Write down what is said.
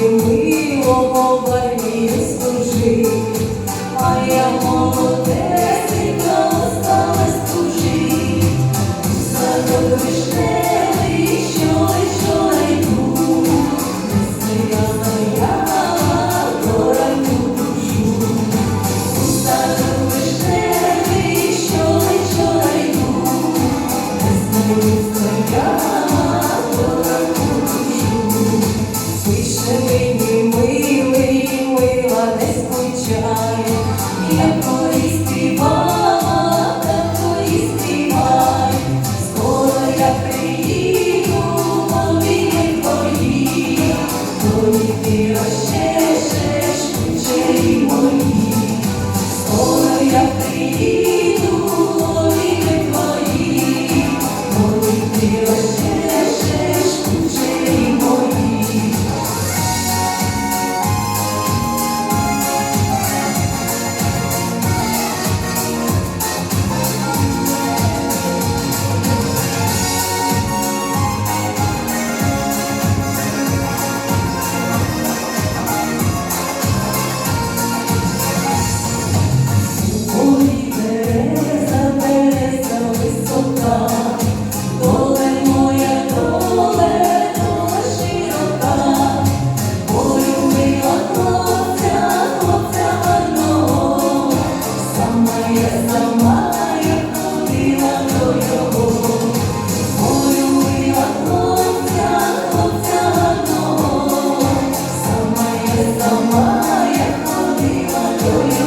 Senhor. До мая ходила, то я